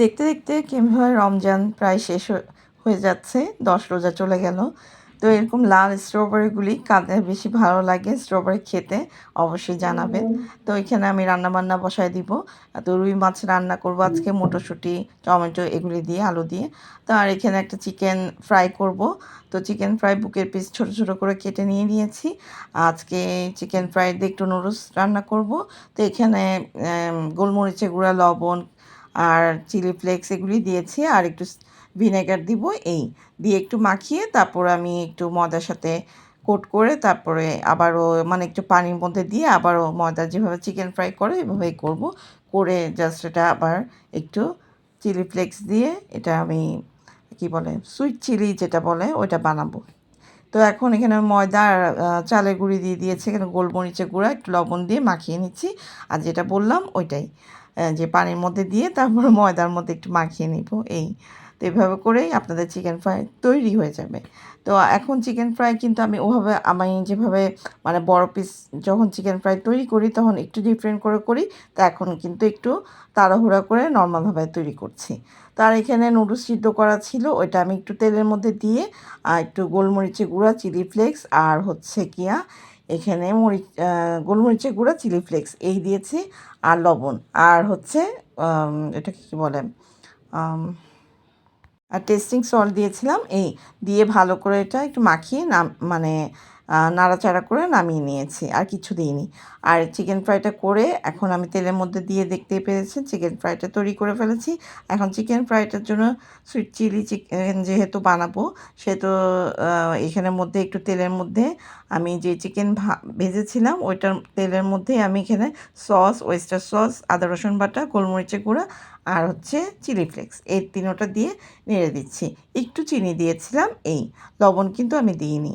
দেখতে দেখতে কীভাবে রমজান প্রায় শেষ হয়ে- যাচ্ছে দশ রোজা চলে গেল। তো এরকম লাল স্ট্রবেরিগুলি কাদের বেশি ভালো লাগে স্ট্রবেরি খেতে অবশ্যই জানাবেন। তো এখানে আমি রান্না বান্না বসায় দিব। তো রুই মাছ রান্না করব আজকে মটরশুঁটি টমেটো এগুলি দিয়ে আলু দিয়ে। তো আর এখানে একটা চিকেন ফ্রাই করব। তো চিকেন ফ্রাই বুকের পিস ছোট ছোট করে কেটে নিয়ে নিয়েছি। আজকে চিকেন ফ্রাই দিয়ে একটু নুডলস রান্না করব। তো এখানে উম, গোলমরিচের গুঁড়া লবণ আর চিলি ফ্লেক্স এগুলি দিয়েছি, আর একটু ভিনেগার দিব এই। দিয়ে একটু মাখিয়ে তারপর আমি একটু ময়দার সাথে কোট করে তারপরে আবারও মানে একটু পানির মধ্যে দিয়ে আবারও ময়দা যেভাবে চিকেন ফ্রাই করে এভাবেই করব। করে জাস্ট এটা আবার একটু চিলি ফ্লেক্স দিয়ে এটা আমি, কি বলে, সুইট চিলি যেটা বলে ওইটা বানাবো। তো এখন এখানে ময়দা আর চালের গুঁড়ি দিয়ে দিয়েছে, এখানে গোলমরিচের গুঁড়া, একটু লবণ দিয়ে মাখিয়ে নিচ্ছি। আর যেটা বললাম ওইটাই। যে পানির মধ্যে দিয়ে তারপর ময়দার মধ্যে একটু মাখিয়ে নিব, এই। তো এভাবে করেই আপনাদের চিকেন ফ্রাই তৈরি হয়ে যাবে। তো এখন চিকেন ফ্রাই কিন্তু আমি ওভাবে, আমি যেভাবে মানে বড় পিস যখন চিকেন ফ্রাই তৈরি করি, তখন একটু ডিফারেন্ট করে করি, তা এখন কিন্তু একটু তাড়াহুড়া করে নর্মালভাবে তৈরি করছি। তার এখানে নুডলস সিদ্ধ করা ছিল, ওইটা আমি একটু তেলের মধ্যে দিয়ে আর একটু গোলমরিচের গুঁড়া চিলি ফ্লেক্স আর হচ্ছে কিয়া এখানে মরিচ গোলমরিচের গুঁড়া, চিলি ফ্লেক্স, এই দিয়েছি, আর লবণ, আর হচ্ছে এটা কি বলে আর টেস্টিং সল্ট দিয়েছিলাম, এই, দিয়ে ভালো করে এটা একটু মাখিয়ে নাম মানে নাড়াচাড়া করে নামিয়ে নিয়েছি, আর কিছু দিইনি। আর চিকেন ফ্রাইটা করে এখন আমি তেলের মধ্যে দিয়ে দেখতে পেরেছি চিকেন ফ্রাইটা তৈরি করে ফেলেছি। এখন চিকেন ফ্রাইটার জন্য সুইট চিলি চিকেন যেহেতু বানাবো, সেহেতু এখানের মধ্যে একটু তেলের মধ্যে আমি যে চিকেন ভা, ভেজেছিলাম, ওইটার তেলের মধ্যে আমি এখানে সস ওয়েস্টার সস আদা রসুন বাটা, গোলমরিচের গুঁড়া, আর হচ্ছে চিলি ফ্লেক্স এই তিনোটা দিয়ে নেড়ে দিচ্ছি। একটু চিনি দিয়েছিলাম, এই লবণ কিন্তু আমি দিইনি।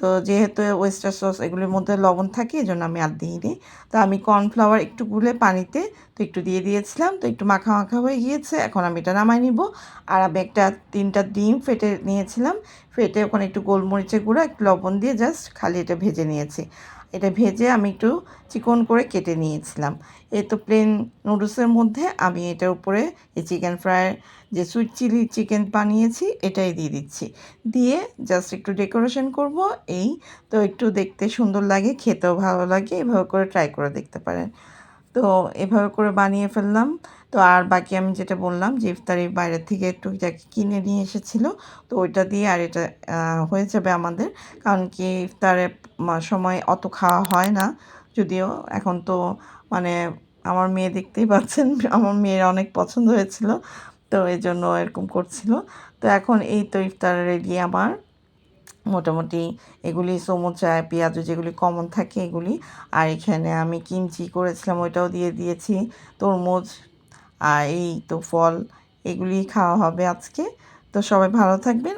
তো যেহেতু ওয়েস্টার সস এগুলির মধ্যে লবণ থাকে এই জন্য আমি আর দিইনি। তো আমি কর্নফ্লাওয়ার একটু গুলে পানিতে তো একটু দিয়ে দিয়েছিলাম, তো একটু মাখা মাখা হয়ে গিয়েছে, এখন আমি এটা নামাই নিব। আর আমি একটা তিনটা ডিম ফেটে নিয়েছিলাম, ফেটে ওখানে একটু গোলমরিচের গুঁড়া, একটু লবণ দিয়ে জাস্ট খালি এটা ভেজে নিয়েছি। এটা ভেজে আমি একটু চিকন করে কেটে নিয়েছিলাম। এ তো প্লেন নুডলসের মধ্যে আমি এটার উপরে এই চিকেন ফ্রাইয়ের যে সুইট চিলি চিকেন বানিয়েছি, এটাই দিয়ে দিচ্ছি। দিয়ে জাস্ট একটু ডেকোরেশন করব, এই তো একটু দেখতে সুন্দর লাগে, খেতেও ভালো লাগে, এভাবে করে ট্রাই করে দেখতে পারেন। তো এভাবে করে বানিয়ে ফেললাম। তো আর বাকি আমি যেটা বললাম যে ইফতারি বাইরের থেকে একটু যাকে কিনে নিয়ে এসেছিল, তো ওইটা দিয়ে আর এটা হয়ে যাবে আমাদের। কারণ কি ইফতারের সময় অত খাওয়া হয় না। যদিও এখন তো মানে আমার মেয়ে দেখতেই পাচ্ছেন, আমার মেয়ের অনেক পছন্দ হয়েছিল, তো এই জন্য এরকম করছিল। তো এখন এই তো ইফতার রেডি আমার। মোটামুটি এগুলি সমুচায় পেঁয়াজু যেগুলি কমন থাকে এগুলি। আর এখানে আমি কিমচি করেছিলাম, ওইটাও দিয়ে দিয়েছি। তরমুজ আর এই তো ফল এগুলি খাওয়া হবে আজকে। তো সবাই ভালো থাকবেন।